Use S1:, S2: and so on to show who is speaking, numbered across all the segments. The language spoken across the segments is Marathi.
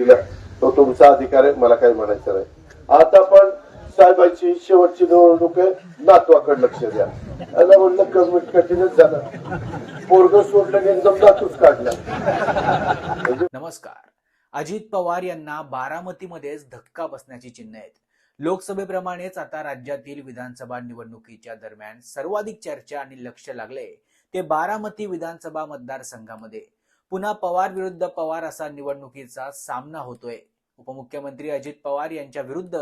S1: तो तुमचा अधिकार आहे मला काही म्हणायचं नाही. आता पण साहेबांची शेवटची निवडणूक आहे नातवाकडे लक्ष द्या. त्याला म्हणलं कमिट कठीणच झालं. पोरग सोडलं एकदम नातूच काढला.
S2: नमस्कार. अजित पवार यांना बारामतीमध्येच धक्का बसण्याची चिन्ह आहेत. लोकसभेप्रमाणेच आता राज्यातील विधानसभा निवडणुकीच्या दरम्यान सर्वाधिक चर्चा आणि लक्ष लागले ते बारामती विधानसभा मतदारसंघामध्ये. पुन्हा पवार विरुद्ध पवार असा निवडणुकीचा सामना होतोय. उपमुख्यमंत्री अजित पवार यांच्या विरुद्ध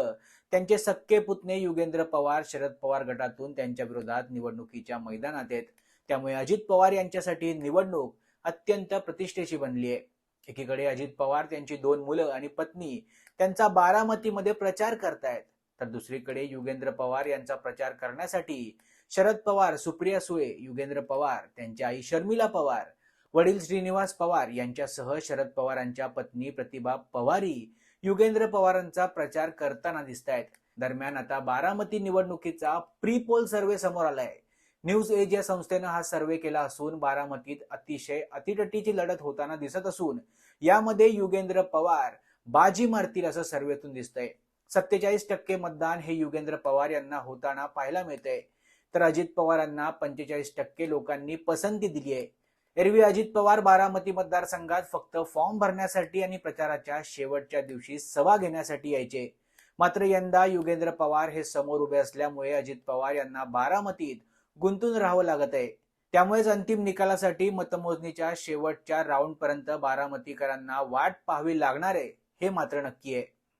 S2: त्यांचे सक्के पुतणे युगेंद्र पवार शरद पवार गटातून त्यांच्या विरोधात निवडणुकीच्या मैदानात आहेत. त्यामुळे अजित पवार यांच्यासाठी निवडणूक अत्यंत प्रतिष्ठेची बनली आहे एकीकडे अजित पवार त्यांची दोन मुलं आणि पत्नी त्यांचा बारामतीमध्ये प्रचार करतायत. तर दुसरीकडे युगेंद्र पवार यांचा प्रचार करण्यासाठी शरद पवार सुप्रिया सुळे युगेंद्र पवार त्यांची आई शर्मिला पवार वडील श्रीनिवास पवार यांच्यासह शरद पवारांच्या पत्नी प्रतिभा पवारी युगेंद्र पवारांचा प्रचार करताना दिसत आहेत दरम्यान आता बारामती निवडणुकीचा प्री पोल सर्व्हे समोर आलाय. न्यूज एज या संस्थेनं हा सर्व्हे केला असून बारामतीत अतिशय अतिटटीची लढत होताना दिसत असून यामध्ये युगेंद्र पवार बाजी मारतील असं सर्व्हेतून दिसतंय. सत्तेचाळीस टक्के मतदान हे युगेंद्र पवार यांना होताना पाहायला मिळतंय. तर अजित पवारांना पंचेचाळीस टक्के लोकांनी पसंती दिली आहे एरवी अजित पवार बारामती मतदारसंघात फक्त फॉर्म भरण्यासाठी आणि प्रचाराच्या शेवटच्या दिवशी सभा घेण्यासाठी यायचे. मात्र यंदा युगेंद्र पवार हे समोर उभे असल्यामुळे अजित पवार यांना बारामतीत गुंतून राहावं लागत आहे. त्यामुळेच अंतिम निकालासाठी मतमोजणीच्या शेवटच्या राऊंडपर्यंत बारामतीकरांना वाट पाहावी लागणार आहे हे मात्र नक्की आहे.